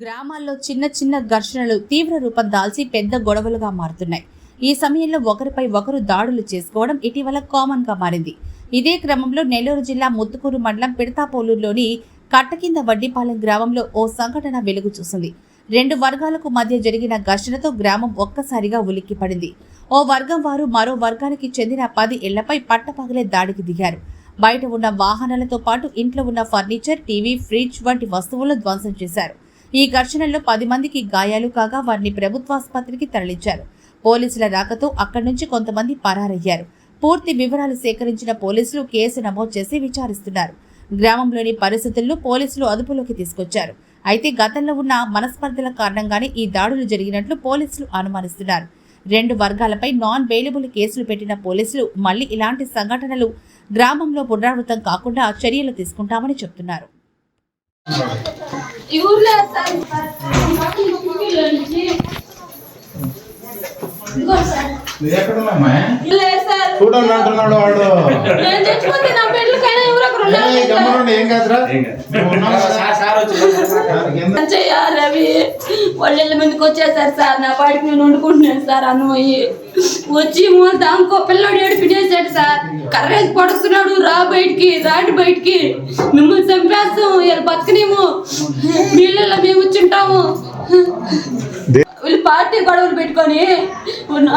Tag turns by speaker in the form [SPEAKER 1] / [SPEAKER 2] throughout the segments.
[SPEAKER 1] గ్రామాల్లో చిన్న చిన్న ఘర్షణలు తీవ్ర రూపం దాల్చి పెద్ద గొడవలుగా మారుతున్నాయి. ఈ సమయంలో ఒకరిపై ఒకరు దాడులు చేసుకోవడం ఇటీవల కామన్గా మారింది. ఇదే క్రమంలో నెల్లూరు జిల్లా ముత్తుకూరు మండలం పిడతాపోలూరులోని కట్టకింద వడ్డీపాలెం గ్రామంలో ఓ సంఘటన వెలుగు చూసింది. రెండు వర్గాలకు మధ్య జరిగిన ఘర్షణతో గ్రామం ఒక్కసారిగా ఉలిక్కిపడింది ఓ వర్గం వారు మరో వర్గానికి చెందిన పది ఇళ్ళపై పట్టపగలే దాడికి దిగారు. బయట ఉన్న వాహనాలతో పాటు ఇంట్లో ఉన్న ఫర్నిచర్ టీవీ ఫ్రిడ్జ్ వంటి వస్తువులను ధ్వంసం చేశారు. ఈ ఘర్షణలో పది మందికి గాయాలు కాగా వారిని ప్రభుత్వాసుపత్రికి తరలించారు. పోలీసుల రాకతో అక్కడి నుంచి కొంతమంది పరారయ్యారు. పూర్తి వివరాలు సేకరించిన పోలీసులు కేసు నమోదు చేసి విచారిస్తున్నారు. గ్రామంలోని పరిస్థితులను పోలీసులు అదుపులోకి తీసుకొచ్చారు. అయితే గతంలో ఉన్న మనస్పర్ధల కారణంగానే ఈ దాడులు జరిగినట్లు పోలీసులు అనుమానిస్తున్నారు. రెండు వర్గాలపై నాన్ బెయిలబుల్ కేసులు పెట్టిన పోలీసులు మళ్ళీ ఇలాంటి సంఘటనలు గ్రామంలో పునరావృతం కాకుండా చర్యలు తీసుకుంటామని చెప్తున్నారు.
[SPEAKER 2] ఈ ఊర్లో సార్
[SPEAKER 3] చూడండి అంటున్నాడు వాడు. గమ్మునుండు, ఏం కాదురా?
[SPEAKER 2] రవి వాళ్ళ మీదకి వచ్చేసారు సార్. నా పాటికి నేను వండుకుంటున్నాను సార్ అన్నమయ్యి వచ్చి మూల దానికో పిల్లోడు ఏడిపినేసాడు సార్. కర్రేసి పడుతున్నాడు రా బయటికి రాటి బయటికి. మిమ్మల్ని చంపేస్తాం ఇలా బతకనేము నీళ్ళల్లో మేము వచ్చింటాము వీళ్ళు పార్టీ గొడవలు పెట్టుకొని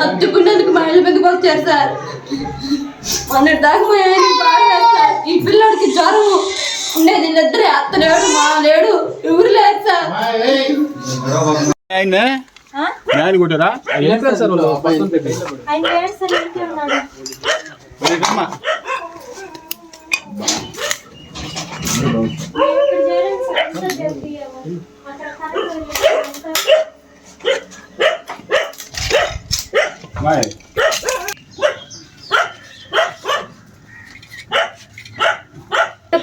[SPEAKER 2] అత్తుకున్నందుకు మా ఇళ్ళ మీదకి వచ్చారు సార్. మొన్నటి దాకా మా ఆయన బాగా సార్. ఈ పిల్లోడికి జ్వరం ఉండేది వీళ్ళిద్దరే అత్త లేడు మా లేడు ఎవరు లేదు సార్.
[SPEAKER 4] ఆయన? కొట్టారా?
[SPEAKER 2] ఆయన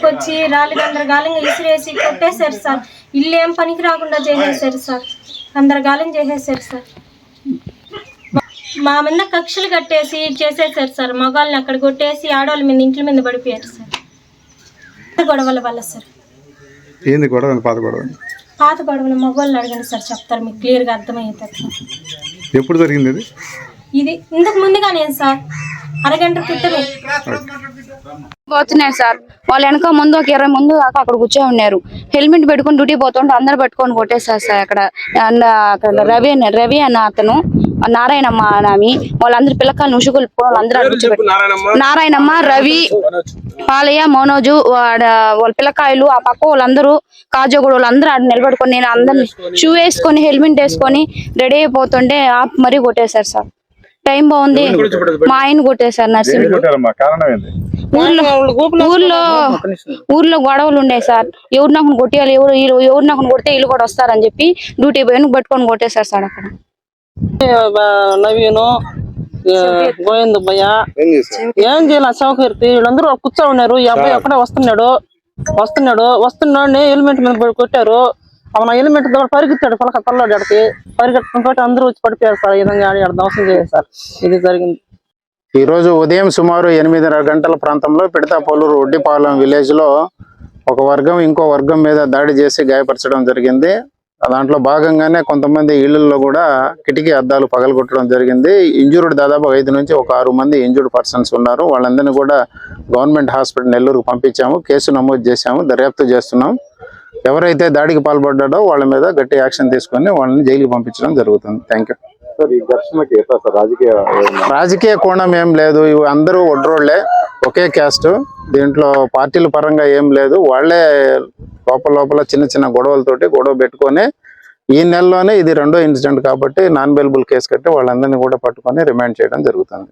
[SPEAKER 5] వచ్చి రాళ్ళు గందరగాలంగా ఇసిరేసి కొట్టేశారు సార్. ఇల్లు ఏం పనికి రాకుండా చేసేసారు సార్. గందరగాలం చేసేసారు సార్. మా మీద కక్షలు కట్టేసి చేసేసారు సార్. మగాళ్ళని అక్కడ కొట్టేసి ఆడవాళ్ళ మీద ఇంట్ల మీద పడిపోయారు సార్. గొడవల వల్ల సార్.
[SPEAKER 6] ఏంది గొడవ? పాత గొడవ?
[SPEAKER 5] పాత గొడవలు మగవాళ్ళని అడగండి సార్ చెప్తారు మీకు క్లియర్గా సార్
[SPEAKER 6] ఎప్పుడు జరిగింది ఇది?
[SPEAKER 5] ఇది ఇంతకు ముందుగా నేను సార్ అరగంట క్రితమే.
[SPEAKER 7] పోతున్నాయి సార్. వాళ్ళు వెనక ముందు ఒక ఇరవై ముందు దాకా అక్కడ కూర్చొని ఉన్నారు. హెల్మెట్ పెట్టుకొని డ్యూటీ పోతుంటే అందరు పట్టుకొని కొట్టేశారు సార్ అక్కడ. అండ్ అక్కడ రవి అన్న రవి అన్న అతను. నారాయణమ్మ అని ఆమె వాళ్ళందరూ పిల్లకాయలు ఉషుకులు వాళ్ళందరూ నారాయణమ్మ. రవి పాలయ్య మనోజు వాడ వాళ్ళ పిల్లకాయలు ఆ పక్క వాళ్ళందరూ కాజోగూడ వాళ్ళందరూ ఆడ నిలబడుకొని నేను అందరిని షూ వేసుకొని హెల్మెట్ వేసుకొని రెడీ అయిపోతుంటే ఆప్ మరీ కొట్టేశారు సార్. టైం బాగుంది. మా ఆయన కొట్టేశారు నర్సింగ్
[SPEAKER 6] కొట్టారమ్మా? కారణం ఏంది?
[SPEAKER 7] ఊర్లో ఊర్లో ఊర్లో గొడవలు ఉండే సార్. ఎవరు నాకు కొట్టేయాలి ఎవరు వీళ్ళు ఎవరు నాకు కొడితే వీళ్ళు కూడా వస్తారని చెప్పి డ్యూటీ పోయి పట్టుకొని కొట్టేశారు సార్ అక్కడ.
[SPEAKER 8] నవీను గోవింద్ భయ్య
[SPEAKER 6] ఏం
[SPEAKER 8] చేయాలి సౌకర్తి వీళ్ళందరూ కూర్చో ఉన్నారు ఈ అబ్బాయి అక్కడే వస్తున్నాడు వస్తున్నాడు వస్తున్నాడు హెల్మెట్ మీద పడి కొట్టారు అవును హెల్మెట్ ద్వారా పరిగెత్తాడు పలక తల్లాడు అడికి పరిగెత్తడం అందరూ వచ్చి పడిపోయారు సార్ ఈ విధంగా ఆడి దోషం చేశారు ఇది జరిగింది
[SPEAKER 3] ఈ రోజు ఉదయం సుమారు ఎనిమిదిన్నర గంటల ప్రాంతంలో పిడతాపోలూరు ఒడ్డిపాలెం విలేజ్లో ఒక వర్గం ఇంకో వర్గం మీద దాడి చేసి గాయపరచడం జరిగింది దాంట్లో భాగంగానే కొంతమంది ఇళ్ళలో కూడా కిటికీ అద్దాలు పగలగొట్టడం జరిగింది. ఇంజూర్డ్ దాదాపు ఐదు నుంచి ఒక ఆరు మంది ఇంజూర్డ్ పర్సన్స్ ఉన్నారు. వాళ్ళందరినీ కూడా గవర్నమెంట్ హాస్పిటల్ నెల్లూరుకు పంపించాము. కేసు నమోదు చేశాము. దర్యాప్తు చేస్తున్నాం. ఎవరైతే దాడికి పాల్పడ్డాడో వాళ్ళ మీద గట్టి యాక్షన్ తీసుకొని వాళ్ళని జైలుకి పంపించడం జరుగుతుంది. థ్యాంక్ యూ
[SPEAKER 6] రాజకీయ
[SPEAKER 3] రాజకీయ కోణం ఏం లేదు. ఇవి అందరూ ఒడ్రోళ్ళే. ఒకే క్యాస్ట్. దీంట్లో పార్టీల పరంగా ఏం లేదు. వాళ్ళే లోపల లోపల చిన్న చిన్న గొడవలతోటి గొడవ పెట్టుకొని ఈ నెలలోనే ఇది రెండో ఇన్సిడెంట్ కాబట్టి నాన్ బెయిలబుల్ కేసు కట్టి వాళ్ళందరినీ కూడా పట్టుకొని రిమాండ్ చేయడం జరుగుతుంది.